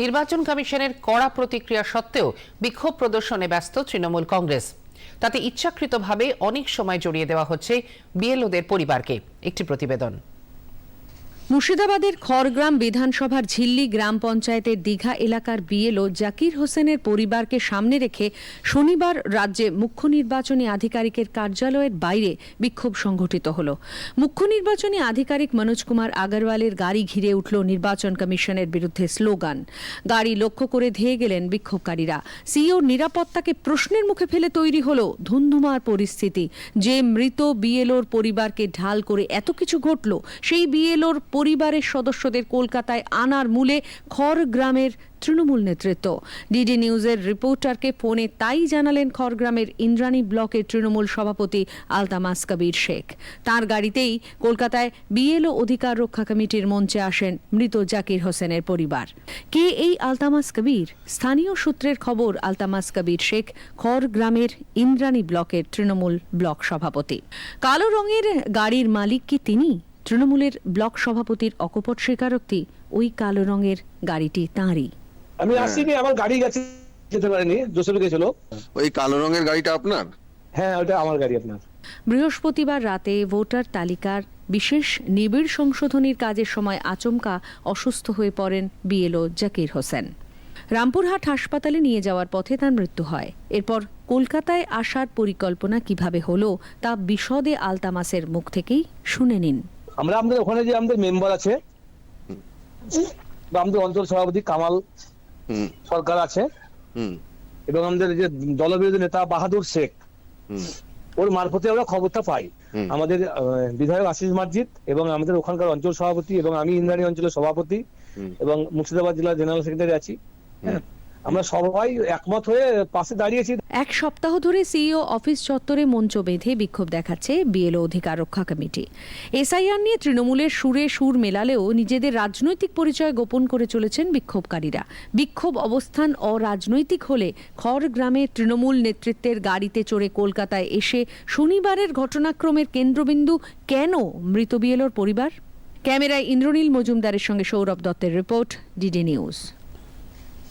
নির্বাচন কমিশনের কড়া প্রতিক্রিয়া সত্ত্বেও বিক্ষোভ প্রদর্শনে ব্যস্ত তৃণমূল কংগ্রেস। তাতে ইচ্ছাকৃতভাবে অনেক সময় জড়িয়ে দেওয়া হচ্ছে বিএলওদের পরিবারকে। একটি প্রতিবেদন। মুর্শিদাবাদের খড়গ্রাম বিধানসভার ঝিল্লি গ্রাম পঞ্চায়েতের দীঘা এলাকার বিএলও জাকির হোসেনের পরিবারকে সামনে রেখে শনিবার রাজ্যে মুখ্য নির্বাচনী আধিকারিকের কার্যালয়ের বাইরে বিক্ষোভ সংঘটিত হল। মুখ্য নির্বাচনী আধিকারিক মনোজ কুমার আগরওয়ালের গাড়ি ঘিরে উঠল নির্বাচন কমিশনের বিরুদ্ধে স্লোগান। গাড়ি লক্ষ্য করে ধেয়ে গেলেন বিক্ষোভকারীরা। সিইওর নিরাপত্তাকে প্রশ্নের মুখে ফেলে তৈরি হল ধুন্ধুমার পরিস্থিতি। যে মৃত বিএলওর পরিবারকে ঢাল করে এত কিছু ঘটল, সেই বিএলওর পরিবারের সদস্যদের কলকাতায় আনার মূলে খড়গ্রামের তৃণমূল নেতৃত্ব। ডিডি নিউজের রিপোর্টারকে ফোনে তাই জানালেন খড়গ্রামের ইন্দ্রাণী ব্লকের তৃণমূল সভাপতি আলতামাস কবির শেখ। তার গাড়িতেই কলকাতায় বিএলও অধিকার রক্ষা কমিটির মঞ্চে আসেন মৃত জাকির হোসেনের পরিবার। কে এই আলতামাস কবির? স্থানীয় সূত্রের খবর, আলতামাস কবির শেখ খড়গ্রামের ইন্দ্রাণী ব্লকের তৃণমূল ব্লক সভাপতি। কালো রঙের গাড়ির মালিক কি তিনি? তৃণমূলের ব্লক সভাপতির অকপট স্বীকারোক্তি ওই কালো রঙের গাড়িটি তাঁরই। আমি আসিনি আমার গাড়ি গেছে যেতে পারেনি জোসেফ গেছিল। ওই কালো রঙের গাড়িটা আপনার? হ্যাঁ ওটা আমার গাড়ি আপনার। বৃহস্পতিবার রাতে ভোটার তালিকার বিশেষ নিবিড় সংশোধনীর কাজের সময় আচমকা অসুস্থ হয়ে পড়েন বিএলও জাকির হোসেন। রামপুরহাট হাসপাতালে নিয়ে যাওয়ার পথে তার মৃত্যু হয়। এরপর কলকাতায় আসার পরিকল্পনা কীভাবে হলো তা বিশদে আলতামাসের মুখ থেকেই শুনে নিন। আমরা আমাদের ওখানে যে আমাদের মেম্বার আছে আমাদের অঞ্চল সভাপতি কামাল সরকার আছে এবং আমাদের যে দলবিরোধী নেতা বাহাদুর শেখ ওর মারফতে আমরা খবরটা পাই। আমাদের বিধায়ক আশিস মার্জিত এবং আমাদের ওখানকার অঞ্চল সভাপতি এবং আমি ইন্দ্রাণী অঞ্চলের সভাপতি এবং মুর্শিদাবাদ জেলার জেনারেল সেক্রেটারি আছি। হ্যাঁ আমরা সবাই একমত হয়ে পাশে দাঁড়িয়েছি। এক সপ্তাহ ধরে সিইও অফিস চত্বরে মঞ্চ বেঁধে বিক্ষোভ দেখাচ্ছে বিএলও অধিকার রক্ষা কমিটি। এসআইআর নিয়ে তৃণমূলের সুরে সুর মেলালেও নিজেদের রাজনৈতিক পরিচয় গোপন করে চলেছেন বিক্ষোভকারীরা। বিক্ষোভ অবস্থান অরাজনৈতিক হলে খড়গ্রামে তৃণমূল নেতৃত্বের গাড়িতে চড়ে কলকাতায় এসে শনিবারের ঘটনাক্রমের কেন্দ্রবিন্দু কেন মৃত বিএলওর পরিবার? ক্যামেরায় ইন্দ্রনীল মজুমদারের সঙ্গে সৌরভ দত্তের রিপোর্ট, ডিডি নিউজ।